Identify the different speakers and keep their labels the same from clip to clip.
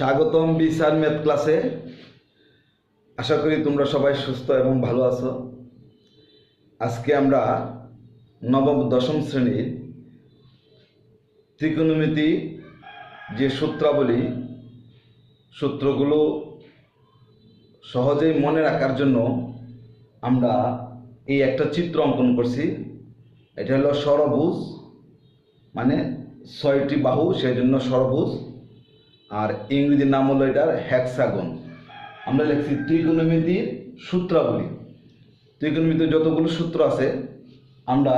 Speaker 1: স্বাগতম বিসার ম্যাথ ক্লাসে আশা করি তোমরা সবাই সুস্থ এবং ভালো আছো। আজকে আমরা নবম, দশম শ্রেণির ত্রিকোণমিতি যে সূত্রাবলী, সূত্রগুলো সহজেই মনে রাখার জন্য আমরা এই একটা চিত্র অঙ্কন করছি। এটা হলো সরভুজ মানে ছয়টি বাহু সেই জন্য সরভুজ আর ইংরেজি নাম হলো এটার হ্যাক্সাগন আমরা লিখছি ত্রিকোণমিতির সূত্রাবলী। ত্রিকোণমিতির যতগুলো সূত্র আছে, আমরা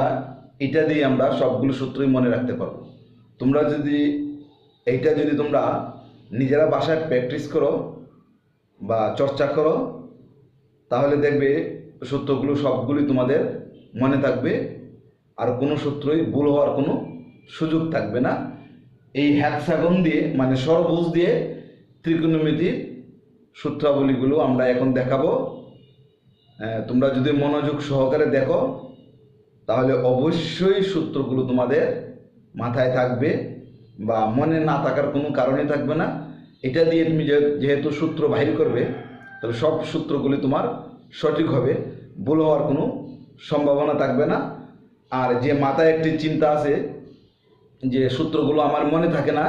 Speaker 1: এটা দিয়ে আমরা সবগুলো সূত্রই মনে রাখতে পারব। তোমরা যদি, এইটা যদি তোমরা নিজেরা বাসায় প্র্যাকটিস করো বা চর্চা করো, তাহলে দেখবে সূত্রগুলো সবগুলি তোমাদের মনে থাকবে, আর কোনো সূত্রই ভুল হওয়ার কোনো সুযোগ থাকবে না। এই হ্যাক্সাগন দিয়ে মানে সরবুজ দিয়ে ত্রিকোণমিতির সূত্রাবলীগুলো আমরা এখন দেখাবো। তোমরা যদি মনোযোগ সহকারে দেখো, তাহলে অবশ্যই সূত্রগুলো তোমাদের মাথায় থাকবে বা মনে না থাকার কোনো কারণে থাকবে না। এটা দিয়ে তুমি যেহেতু সূত্র বাহির করবে, তাহলে সব সূত্রগুলি তোমার সঠিক হবে, ভুল হওয়ার কোনো সম্ভাবনা থাকবে না। আর যে মাথায় একটি চিন্তা আছে যে সূত্রগুলো আমার মনে থাকে না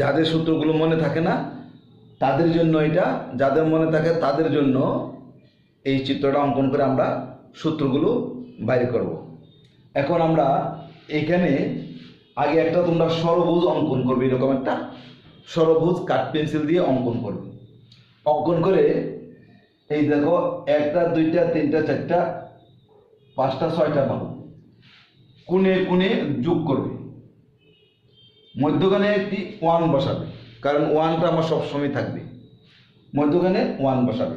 Speaker 1: যাদের সূত্রগুলো মনে থাকে না, তাদের জন্য এটা, যাদের মনে থাকে তাদের জন্য এই চিত্রটা অঙ্কন করে আমরা সূত্রগুলো বাইর করব। এখন আমরা এখানে আগে একটা তোমরা সরবুজ অঙ্কন করবে, এরকম একটা সরবুজ কাঠ পেন্সিল দিয়ে অঙ্কন করবে। অঙ্কন করে এই দেখো, একটা, দুইটা, তিনটা, চারটা, পাঁচটা, ছয়টা বাহু। কোণে কোণে যোগ করবে। মধ্যখানে একটি ওয়ান বসাবে, কারণ ওয়ানটা আমার সবসময় থাকবে। মধ্যখানে ওয়ান বসাবে।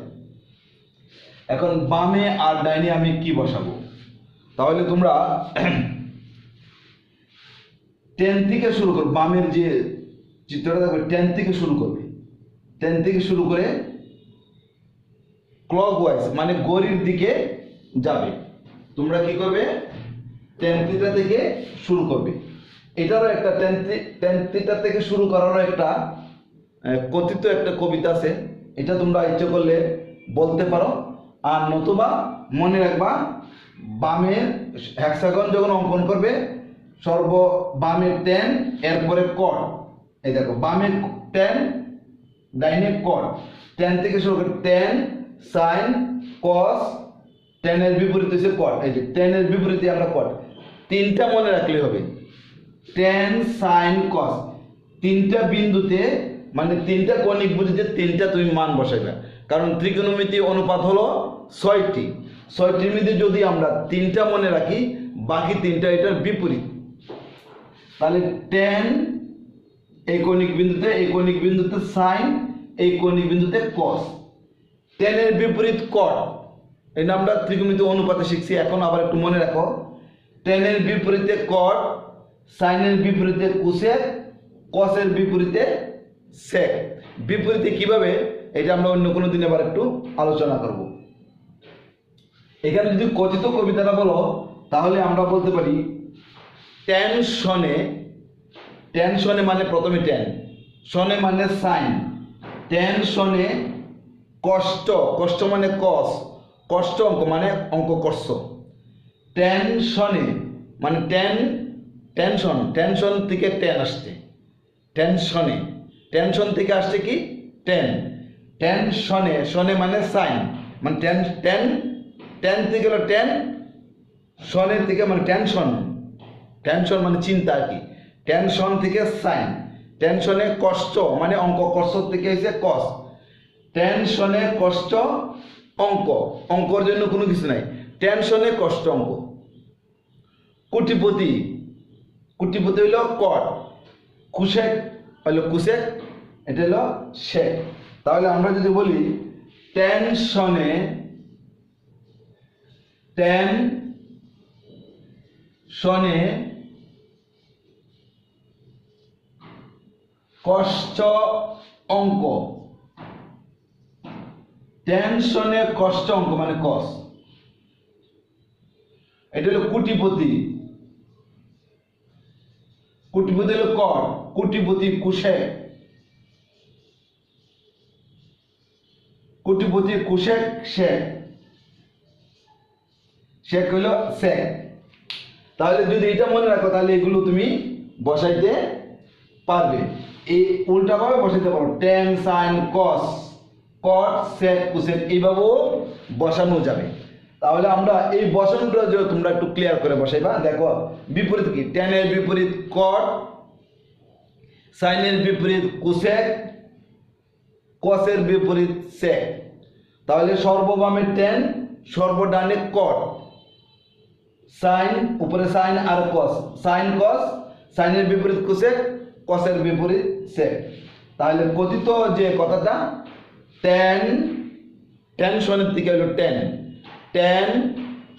Speaker 1: এখন বামে আর ডাইনে আমি কি বসাবো? তাহলে তোমরা টেন থেকে শুরু করো, বামের যে চিত্রটা থাকবে টেন থেকে শুরু করবে। টেন থেকে শুরু করে ক্লক ওয়াইজ মানে গড়ির দিকে যাবে। তোমরা কি করবে? টেন থিটা থেকে শুরু করবে। এটারও একটা টেন টেন থেকে শুরু করারও একটা কথিত একটা কবিতা আছে। এটা তোমরা ইচ্ছে করলে বলতে পারো। আর নতুবা মনে রাখবা, বামের হ্যাক্সাগন যখন অঙ্কন করবে, সর্ব বামের টেন এরপরে কট এই দেখো, বামের টেন ডাইনে কট টেন থেকে শুরু করে টেন সাইন কস টেনের বিপরীত হচ্ছে কট এই যে টেনের বিপরীতে আমরা কট তিনটা মনে রাখলে হবে। টেন সাইন কস তিনটা বিন্দুতে মানে তিনটা কণিক বুঝিতে তিনটা তুমি মান বসাইবে। কারণ ত্রিকোণমিতি অনুপাত হলো ছয়টি। ছয়টির মধ্যে যদি আমরা তিনটা মনে রাখি, বাকি তিনটা এটার বিপরীত। তাহলে টেন এই কৌণিক বিন্দুতে, এই কৌণিক বিন্দুতে সাইন এই কৌণিক বিন্দুতে কস টেনের বিপরীত কট এই নামটা ত্রিকোণমিতি অনুপাতে শিখছি, এখন আবার একটু মনে রাখো। টেনের বিপরীতে কট, সাইনের বিপরীতে কুসেক কসের বিপরীতে সেক। বিপরীতে কীভাবে? এটা আমরা অন্য কোনো দিন আবার একটু আলোচনা করব। এখানে যদি কথিত কবিতাটা বলো, তাহলে আমরা বলতে পারি, টেনশনে টেনশনে মানে প্রথমে টেন, শনে মানে সাইন, টেনশনে কষ্ট কষ্ট মানে কস, কষ্ট অঙ্ক মানে অঙ্ক কষ্ট টেনশনে মানে টেন, টেনশন টেনশন থেকে টেন আসছে। টেনশনে, টেনশন থেকে আসছে কি? টেন। টেনশনে, শনে মানে সাইন। মানে টেন টেন টেন থেকে হলো টেন শনের থেকে মানে টেনশন। টেনশন মানে চিন্তা আর কি। টেনশন থেকে সাইন। টেনশনে কষ্ট মানে অঙ্ক, কষ্ট থেকে হয়েছে কস। টেনশনে কষ্ট, অঙ্ক। অঙ্কর জন্য কোনো কিছু নাই। টেনশনে কষ্ট, অঙ্ক। কোটিপতি। কোটিপতি হইল কট কুশেক হইল কুশেক, এটা হলো শেক। তাহলে আমরা যদি বলি, টেনশনে টেন শনে কষ্ট অঙ্ক। টেনশনে কষ্ট অঙ্ক মানে কস। এটা হলো কুটিপতি। কুটিপতি হলো কুটিপতি কুশে। কুটিপতি কুশেক শেখ হলো সে। তাহলে যদি এটা মনে রাখো, তাহলে এগুলো তুমি বসাইতে পারবে। এই উল্টাভাবে বসাইতে পারো। Tan sine cos cot sec cosec এইভাবেও বসানো যাবে। তাহলে আমরা এই বসানোটা যে তোমরা একটু ক্লিয়ার করে বসাইবা, দেখো, বিপরীত কি? টেনের বিপরীত কট সাইনের বিপরীত কুসেক কসের বিপরীত সেক তাহলে সর্ববামে টেন সর্বডানে কট সাইন উপরে সাইন আর কস সাইন কস সাইনের বিপরীত কোসেক কসের বিপরীত সেক তাহলে কথিত যে কথাটা টেন টেন সনের দিকে হলো টেন টেন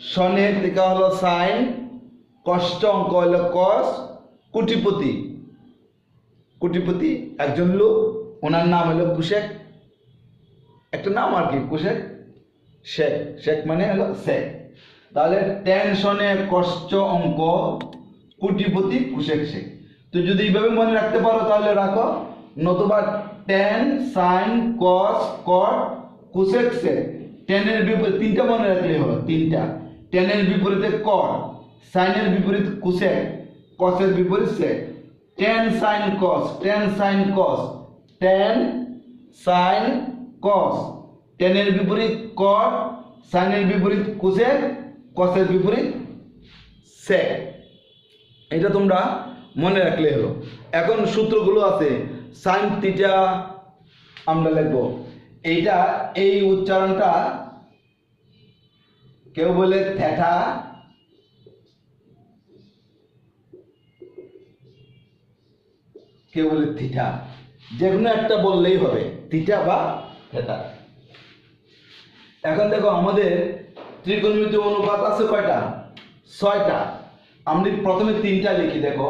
Speaker 1: সনের দিকে হলো সাইন, কষ্ট অঙ্ক হলো কস, কুটিপতি। কুটিপতি একজন লোক, ওনার নাম হলো কুশেক। একটা নাম আর কি, কুশেক? শেখ শেখ মানে হলো শেখ। তাহলে টেনশনে কষ্ট অঙ্ক, কোটিপতি, কুশেক, শেখ। তো যদি এইভাবে মনে রাখতে পারো তাহলে রাখো, নতুবা tan sine, cos, cot, cosec, sec. টেনের বিপরীত, তিনটা মনে রাখলেই হলো তিনটা। টেনের বিপরীতে কট সাইনের বিপরীত কুশেক কসের বিপরীত sec tan sine cos, tan sine cos, tan sine cos. টেনের বিপরীত কট সাইনের বিপরীত কুসেক কসের বিপরীত সেক এটা তোমরা মনে রাখলে হলো। এখন সূত্রগুলো আছে, সাইন থিটা আমরা লিখব। এইটা, এই উচ্চারণটা কেউ বলে থ্যাটা কেউ বলে থিটা। যে কোনো একটা বললেই হবে, থিটা বা থেটা এখন দেখো, আমাদের ত্রিকোণমিতি অনুপাত আছে কয়টা? ছয়টা। আমি প্রথমে তিনটা লিখি, দেখো।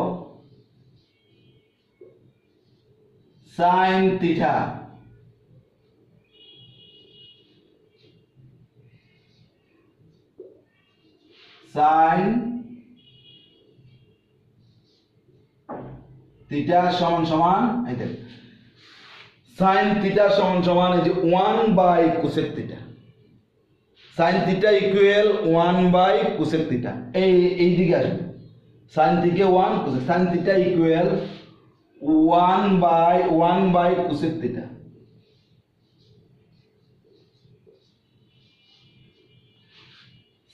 Speaker 1: Sine theta. সাইন থিটা সমান সমান, এই দেখ সাইন থিটা সমান সমান এই যে one by cosec theta sine theta equal one by cosec theta এই এই দিকে আসবে সাইন থেকে one cosec sine theta equal one by one by cosec theta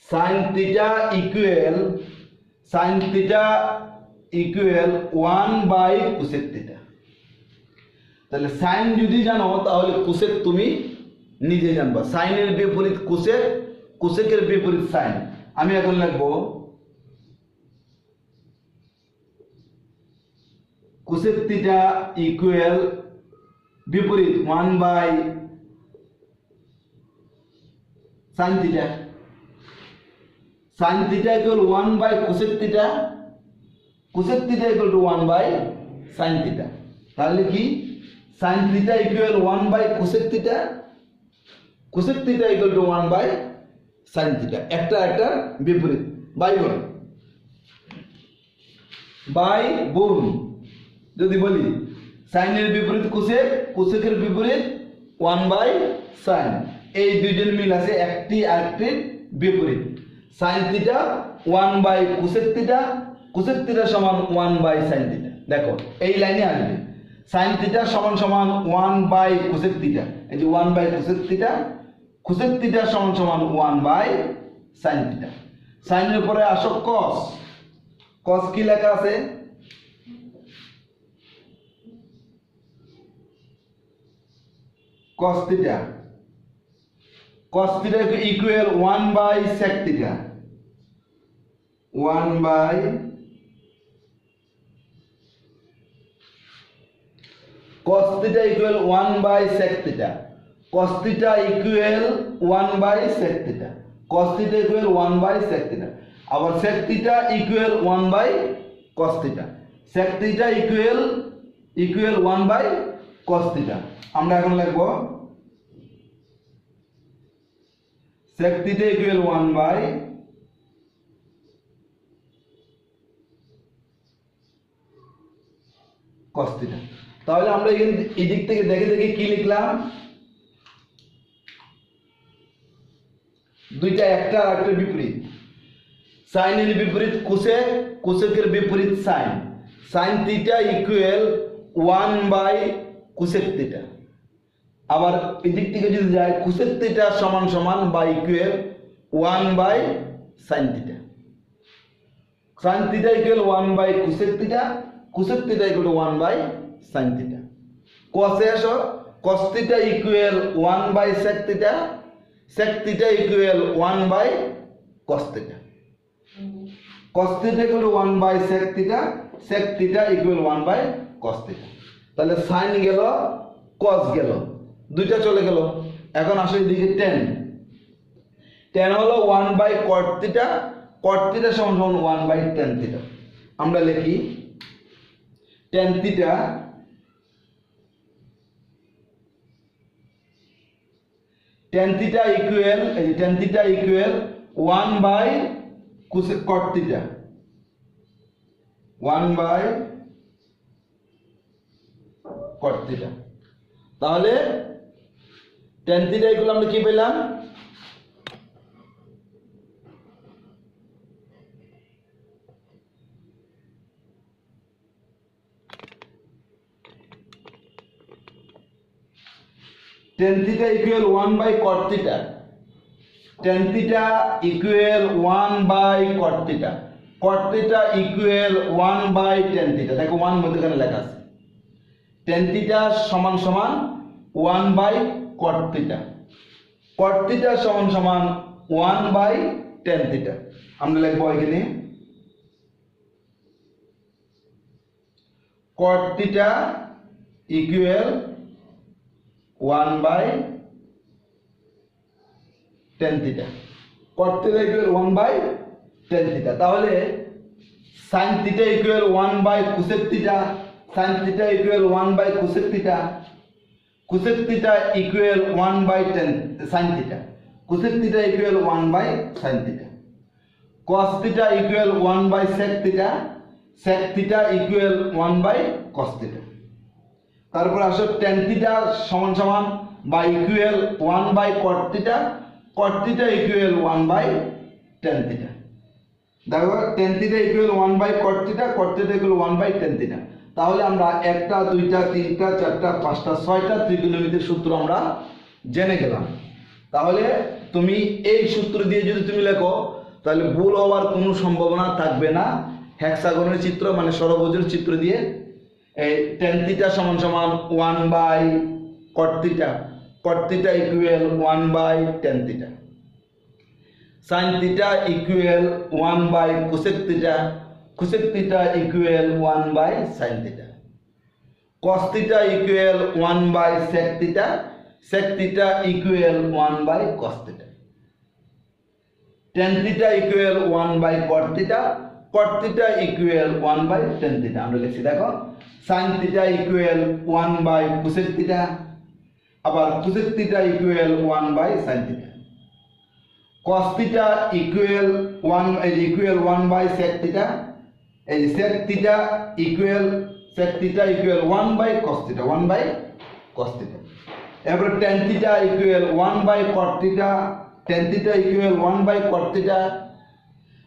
Speaker 1: sine theta equal sine theta equal one by cosec theta তাহলে sine যদি জানো, তাহলে cosec তুমি নিজে জানবা। সাইনের বিপরীত কোসেক কোসেকের বিপরীত সাইন আমি এখন লিখব কোসেক থিটা ইকুয়াল বিপরীত one by sine theta sine theta equal one by cosec theta cosec theta equal to one by sine theta তাহলে কি? Sine theta equal one by cosec theta cosec theta equal to one by sine theta একটা একটা, বিপরীত। By গুণ। By গুণ। যদি বলি সাইনের বিপরীত কোসেক কোসেকের বিপরীত ওয়ান বাই সাইন এই দুইজন মিল আছে একটি আরেকটির বিপরীত। Sine theta one by cosec theta cosec theta সমান ওয়ান বাই সাইন থিটা দেখো, এই লাইনে আসবে। সাইন থিটা সমান সমান ওয়ান বাই কোসেক থিটা এই যে one by cosec theta cosec theta সমান সমান ওয়ান বাই সাইন থিটা সাইনের পরে আসো কস কস কি লেখা আছে? cos theta cos theta equal 1 by sec theta 1 by cos theta equal 1 by sec theta cos theta equal 1 by sec theta cos theta equal 1 by sec theta আবার sec theta equal 1 by cos theta sec theta equal equal 1 by cos theta আমরা এখন লিখব sec theta equal 1 by. Cos theta তাহলে আমরা এখান এই দিক থেকে দেখে দেখে কি লিখলাম? দুইটা একটা আর একটা বিপরীত। সাইনের বিপরীত কোসেক কোসেকের বিপরীত sine sine theta equal one by cosec theta আবার এদিক থেকে যদি যায় কোসেক থিটা সমান সমান বা equal one by sine theta sine theta equal one by cosec theta cosec theta equal one by sine theta কসে আসো cos theta equal one by sec theta sec theta equal one by cos theta cos theta equal to 1 by sec theta sec theta equal 1 by cos তাহলে sine গেল, cos গেল। দুইটা চলে গেল। এখন আসলে দিকে টেন টেন হলো one by cot theta cot theta সমান সমান ওয়ান বাই টেন থিটা আমরা লিখি tan theta tan theta equal এই tan theta equal one by কুসে cot theta one by cot theta তাহলে tan theta equal আমরা কি পেলাম tan theta equal 1 by cot theta tan theta equal 1 by cot theta cot theta equal 1 by tan theta দেখো 1 মধ্যখানে লেখা আছে tan theta সমান সমান 1 by cot theta cot theta সমান সমান 1 by tan theta আমরা লিখব এখানে cot theta equal 1 by tan theta cot theta equal 1 by tan theta তাহলে sin theta equal 1 by cosec theta sin theta equal 1 by cosec theta cosec theta equal 1 by tan sin theta cosec theta equal 1 by sin theta cos theta equal 1 by sec theta sec theta equal 1 by cos theta তারপর আসো tan theta সমান সমান বা equal 1 by cot theta cot theta equal 1 by tan theta দেখো tan theta equal 1 by cot theta cot theta equal 1 by tan theta তাহলে আমরা একটা, দুইটা, তিনটা, চারটা, পাঁচটা, ছয়টা ত্রিকোণমিতির সূত্র আমরা জেনে গেলাম। তাহলে তুমি এই সূত্র দিয়ে যদি তুমি লেখো, তাহলে ভুল হওয়ার কোনো সম্ভাবনা থাকবে না। হ্যাক্সাগনের চিত্র মানে ষড়ভুজের চিত্র দিয়ে এই টেন থিটা সমান সমান one by cot theta equal one by tan theta sine equal one by cosec cosec theta equal one by sine theta cos theta equal 1 by sec theta sec theta equal 1 by cos theta tan theta equal 1 by cot theta cot theta equal 1 by tan theta আমরা লিখছি দেখো sin theta equal 1 by cosec theta আবার cosec theta equal 1 by sin theta cos theta equal 1 equal 1 by sec theta এই sec theta equal sec theta equal 1 by cos theta 1 by cos theta এবারে tan theta equal 1 by cot theta tan theta equal 1 by cot theta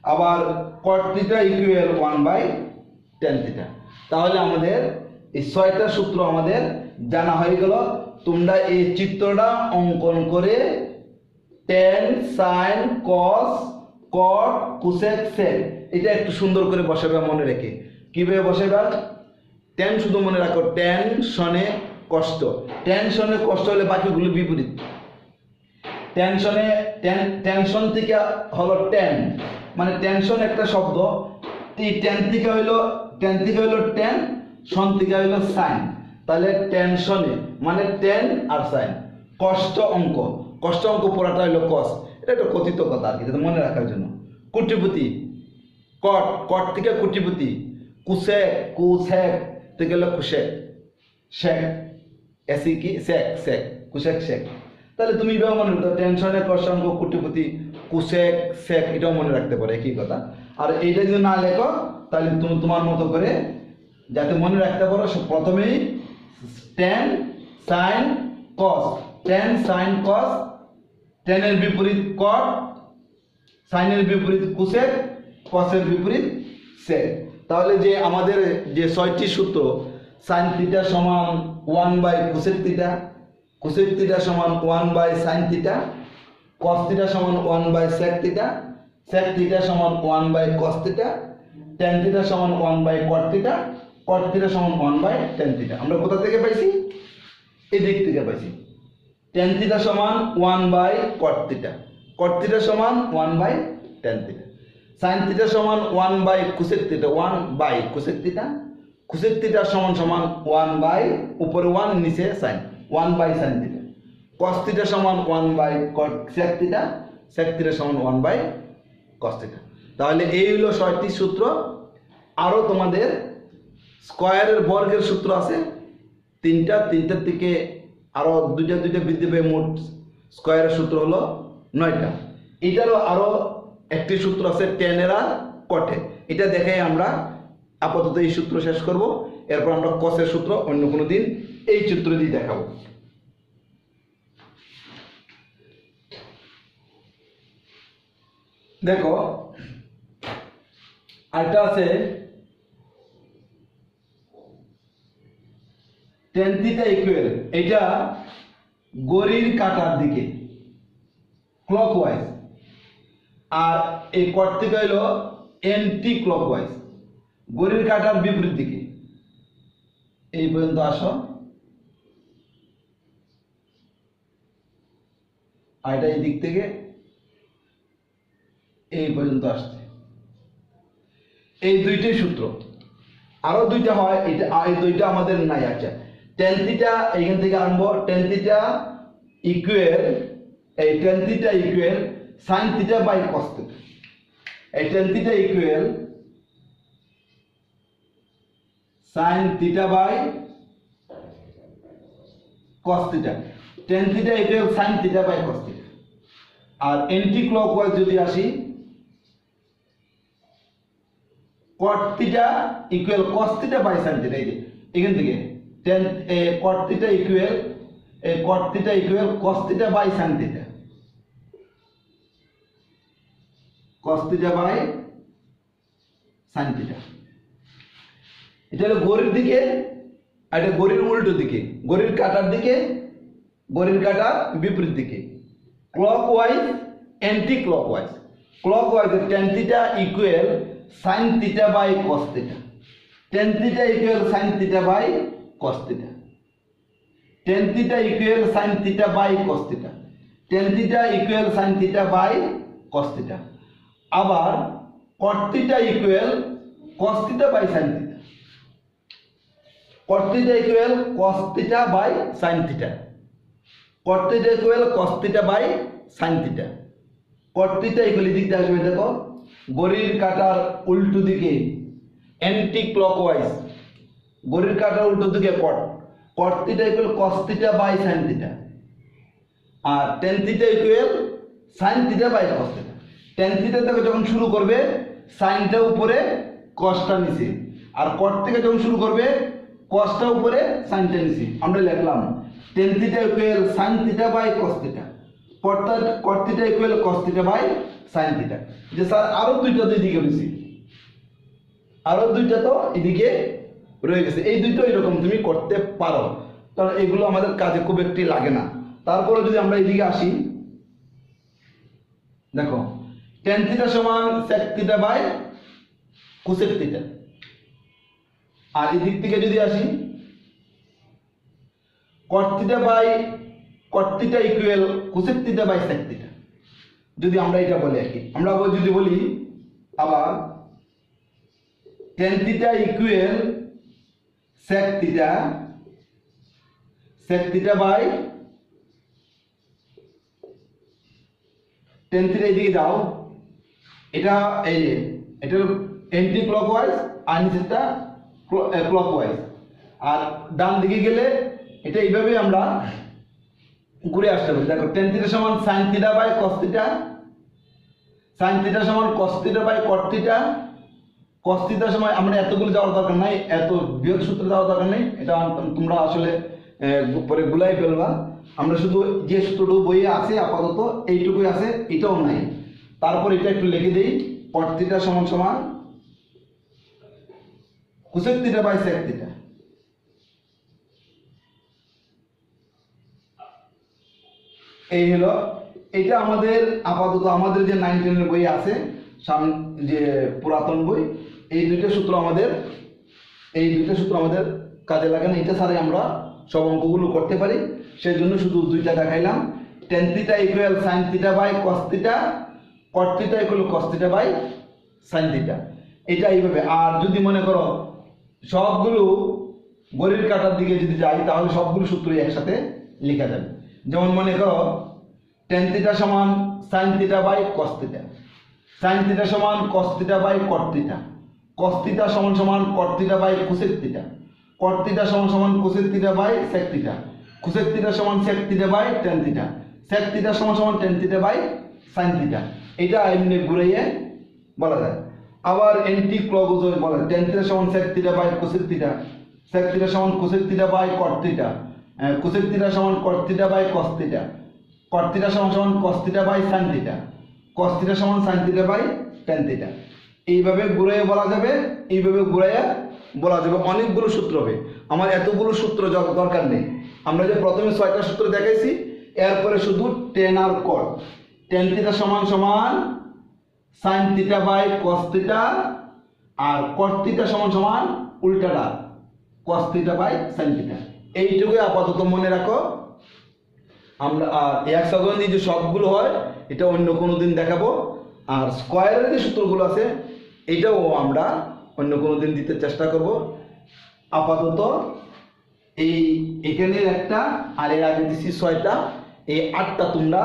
Speaker 1: আবার cot theta equal 1 by tan theta তাহলে আমাদের এই ছয়টা সূত্র আমাদের জানা হয়ে গেল। তোমরা এই চিত্রটা অঙ্কন করে tan sin cos cot cosec sec এটা একটু সুন্দর করে বসাবে মনে রেখে। কীভাবে বসাবে টেন শুধু মনে রাখো টেনশনে কষ্ট। টেনশনে কষ্ট হলে বাকিগুলো বিপরীত। টেনশনে টেনশন থেকে হলো টেন। মানে টেনশন একটা শব্দ। টেন থেকে হইল, টেন থেকে হইল টেন, সন থেকে হইল সাইন। তাহলে টেনশনে মানে টেন আর সাইন। কষ্ট অঙ্ক। কষ্ট অঙ্ক পড়াটা হইল কস। এটা একটা কথিত কথা আর কি, এটা মনে রাখার জন্য। কুটিপুতি, কট কট থেকে কুটিপুতি কুসেক কুসেক থেকে হলো কুশেক শেক এসি কি? শেক শেক কুশেক শেক তাহলে তুমি এটাও মনে রাখতো টেনশনে কষ্টাঙ্ক কুটিপুতি কুশেক শেক এটাও মনে রাখতে পারে, একই কথা। আর এইটা যদি না লেখো, তাহলে তুমি তোমার মতো করে যাতে মনে রাখতে পারো প্রথমেই tan sine cos, tan sine cos টেনের বিপরীত কট সাইনের বিপরীত কুসেক কসের বিপরীত সে তাহলে যে আমাদের যে ছয়টি সূত্র সাইন থিটা সমান one by cosec theta cosec theta সমান one by sine theta cos theta সমান one by sec theta sec theta সমান one by cos theta tan theta সমান one by cot theta cot theta সমান one by tan theta আমরা কোথা থেকে পাইছি? এদিক থেকে পাইছি। টেন থিটা সমান ওয়ান বাই কট থিটা সমান one by tan theta sine theta সমান one by cosec theta one by cosec theta cosec theta সমান সমান ওয়ান বাই উপরে ওয়ান নিচে sine one by sine theta cos সমান one by cot sec theta sec theta সমান one by cos তাহলে এই হলো ছয়টি সূত্র। আরও তোমাদের স্কয়ারের বর্গের সূত্র আছে। তিনটা, তিনটার থেকে আরও দুইটা দুইটা বৃদ্ধি পেয়ে মোট স্কয়ারের সূত্র হলো নয়টা। এটারও আরও একটি সূত্র আছে টেনের আর কটে এটা দেখে আমরা আপাতত এই সূত্র শেষ করব। এরপর আমরা কসের সূত্র অন্য কোনো দিন এই চিত্র দিয়ে দেখাবো। দেখো, আরেকটা আছে টেন থিটা ইকুয়াল এটা গড়ির কাটার দিকে ক্লকওয়াইজ আর এই কট থেকে হলো এন্টি ক্লকওয়াইজ গড়ির কাটার বিপরীত দিকে। এই পর্যন্ত আসো। আর এটা এই দিক থেকে, এই পর্যন্ত আসছে। এই দুইটাই সূত্র। আরও দুইটা হয়, এটা, এই দুইটা আমাদের নাই আচ্ছা। টেন থিটা এইখান থেকে আনব টেন থিটা ইকুয়াল এই tan theta equal sine theta by cos theta এই tan theta equal sine theta by cos theta tan theta equal sine theta by cos theta R anti clockwise যদি আসি, cot theta equal cos theta by sin theta এই যে, এখান থেকে tan A theta equal A by sin theta cos theta by sin theta এটা হলো গড়ির দিকে আর এটা গড়ির উল্টো দিকে গড়ির কাটার দিকে গড়ির কাটার বিপরীত দিকে clockwise anti clockwise clockwise tan theta equal sin theta by cos theta tan theta equal sin theta by cos theta tan theta equal sin theta by cos theta tan theta equal sin theta by cos theta আবার cot theta equal cos theta by sin theta cot theta equal cos theta by sin theta cot theta equal cos theta by sin theta cot theta equal দিয়ে আসবে দেখো গড়ির কাটার উল্টো দিকে anti clockwise গড়ির কাটার উল্টো দিকে cot. Cot theta equal cos theta by sine theta R tan theta equal sine theta by cos theta tan theta থেকে যখন শুরু করবে সাইনটা উপরে কসটা নিচে। আর কট থেকে যখন শুরু করবে কসটা উপরে সাইনটা নিচে। আমরা লিখলাম tan theta equal sine theta by cos theta cot theta equal cos theta by sine যে স্যার আরও দুইটা দুই দিকে রয়েছে। আরও দুইটা তো এদিকে রয়ে গেছে। এই দুইটা এরকম তুমি করতে পারো। কারণ এগুলো আমাদের কাজে খুব একটি লাগে না। তারপরে যদি আমরা এদিকে আসি, দেখো টেন থিটা সমান sec theta by cosec theta আর এদিক থেকে যদি আসি cot theta by cot theta equal cosec theta by sec theta যদি আমরা এটা বলি আর কি। আমরা যদি বলি, আবার tan theta equal sec theta sec theta by tan theta এদিকে যাও এটা এই যে, এটা এন্টি ক্লকওয়াইজ আর নিচেরটা ক্লকওয়াইজ আর ডান দিকে গেলে এটা এইভাবে আমরা ঘুরে আসতে পারি। দেখো, টেন থিটা সমান sine theta by cos theta sine theta সমান cos theta by cot theta cos থিটার সময় আমরা এতগুলো যাওয়ার দরকার নাই, এত বৃহৎ সূত্রে যাওয়ার দরকার নেই, এটা তোমরা আসলে পরে গুলাই ফেলবা। আমরা শুধু যে সূত্রটুকু বইয়ে আছে, আপাতত এইটুকুই আছে, এটাও নাই। তারপর এটা একটু লিখে দিই কট থিটা সমান সমান cosec theta by sec theta. এই হলো, এটা আমাদের আপাতত আমাদের যে নাইন টেনের বই আছে সামনে যে পুরাতন বই এই দুইটা সূত্র আমাদের, এই দুইটা সূত্র আমাদের কাজে লাগে না। এটা ছাড়াই আমরা সব অঙ্কগুলো করতে পারি। সেই জন্য শুধু দুইটা দেখাইলাম। Tan theta equal sine theta by cos theta cot theta equal cos theta by sine theta এটা এইভাবে। আর যদি মনে করো সবগুলো গড়ির কাটার দিকে যদি যাই, তাহলে সবগুলো সূত্রই একসাথে লেখা যাবে। যেমন মনে করো টেন থিটা সমান sine theta by cos theta sine theta সমান cos theta by cot theta cos সমান সমান cot theta by cosec theta cot theta সমান সমান cosec theta by sec theta cosec theta সমান sec theta by tan theta sec theta সমান সমান tan theta by sine theta এটা এমনি ঘুরাইয়ে বলা যায়। আবার এন্টি ক্লগজ বলা যায়। টেন সমান sec theta by cosec theta sec theta সমান cosec theta by cot theta cosec theta সমান cot theta by cos theta cot theta সমান সমান cos theta by sine theta cos theta সমান sine theta by tan theta এইভাবে ঘুরাইয়ে বলা যাবে, এইভাবে ঘুরাইয়া বলা যাবে। অনেকগুলো সূত্র হবে। আমার এতগুলো সূত্র দরকার নেই। আমরা যে প্রথমে ছয়টা সূত্র দেখাইছি, এরপরে শুধু টেন আর কট টেন থিটা সমান সমান সাইন থিটা বাই কস আর কস থিটা সমান সমান উল্টাটা কস বাই সাইন থিটা এইটুকুই আপাতত মনে রাখো। আমরা, আর একসাগন্ধি যে সবগুলো হয়, এটা অন্য কোনো দিন দেখাবো। আর স্কোয়ারের যে সূত্রগুলো আছে এটাও আমরা অন্য কোনো দিন দিতে চেষ্টা করব। আপাতত এই এখানের একটা আর এর আগে দিচ্ছি ছয়টা, এই আটটা তোমরা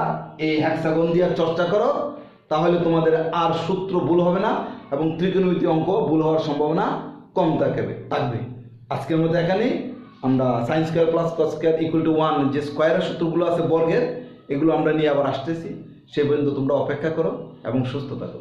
Speaker 1: এই হ্যাক্সাগন দিয়ে চর্চা করো, তাহলে তোমাদের আর সূত্র ভুল হবে না এবং ত্রিকোণমিতি অঙ্ক ভুল হওয়ার সম্ভাবনা কম থাকবে থাকবে। আজকের মধ্যে এখানেই। আমরা sine square plus cos square equal to one যে স্কোয়ারের সূত্রগুলো আছে বর্গের, এগুলো আমরা নিয়ে আবার আসতেছি। সে পর্যন্ত তোমরা অপেক্ষা করো এবং সুস্থ থাকো।